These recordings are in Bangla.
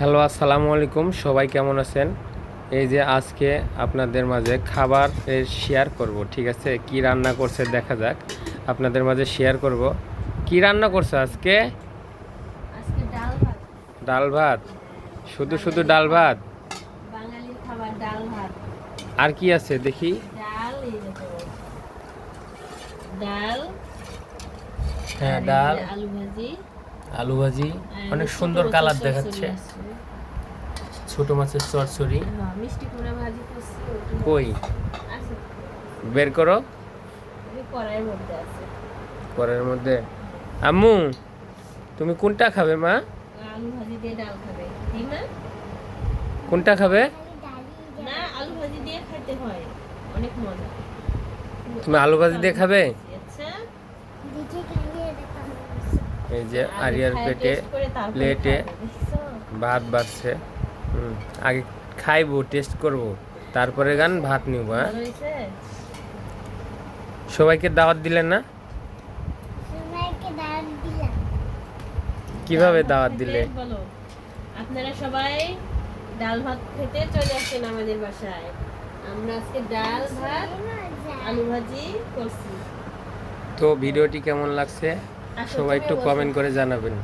হ্যালো আসসালামু আলাইকুম। সবাই কেমন আছেন? এই যে আজকে আপনাদের মাঝে খাবার শেয়ার করব ঠিক আছে? কি রান্না করছে দেখা যাক। আপনাদের মাঝে শেয়ার করব। কি রান্না করছে আজকে? আজকে ডাল ভাত। ডাল ভাত? শুধু শুধু ডাল ভাত? বাঙালির খাবার ডাল ভাত। আর কি আছে দেখো? ডাল হ্যাঁ ডাল। আলু ভাজি। আলু ভাজি অনেক সুন্দর কালার দেখাচ্ছে। ছোট মাছের চরচড়ি হ্যাঁ, মিষ্টি কুমড়া ভাজি করছি ওটা কই? বের করো। কড়াইয়ের মধ্যে আছে। পরের মধ্যে? আম্মু তুমি কোনটা খাবে মা? আলু ভাজি দিয়ে ডাল খাবে। ঠিক না কোনটা খাবে? না আলু ভাজি দিয়ে খেতে হয়। অনেক মজা। তুমি আলু ভাজি দিয়ে খাবে? আচ্ছা। এই যে আরিয়ার পেটে প্লেটে ভাত বাড়ছে। আগে খাইবো টেস্ট করব তারপরে গান ভাত নিব হ্যাঁ? সবাইকে দাওয়াত দিলেন না? কীভাবে দাওয়াত দিলে? আপনারা সবাই ডাল ভাত খেতে চলে আসেন আমাদের বাসায়। আমরা আজকে ডাল ভাত আলু ভাজি করছি। তো ভিডিওটি কেমন লাগছে? সবাই একটু কমেন্ট করে জানাবেন।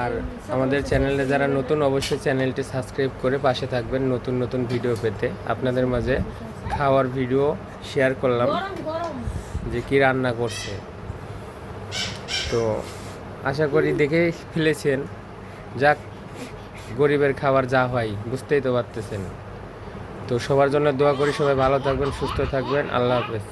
আর আমাদের চ্যানেলে যারা নতুন, অবশ্যই চ্যানেলটি সাবস্ক্রাইব করে পাশে থাকবেন নতুন নতুন ভিডিও পেতে। আপনাদের মাঝে খাওয়ার ভিডিও শেয়ার করলাম, যে কি রান্না করছে। তো আশা করি দেখে ফেলেছেন। যাক, গরিবের খাবার যা হয়, বুঝতেই তো পারতেছেন। তো সবার জন্য দোয়া করি, সবাই ভালো থাকবেন, সুস্থ থাকবেন। আল্লাহ হাফেজ।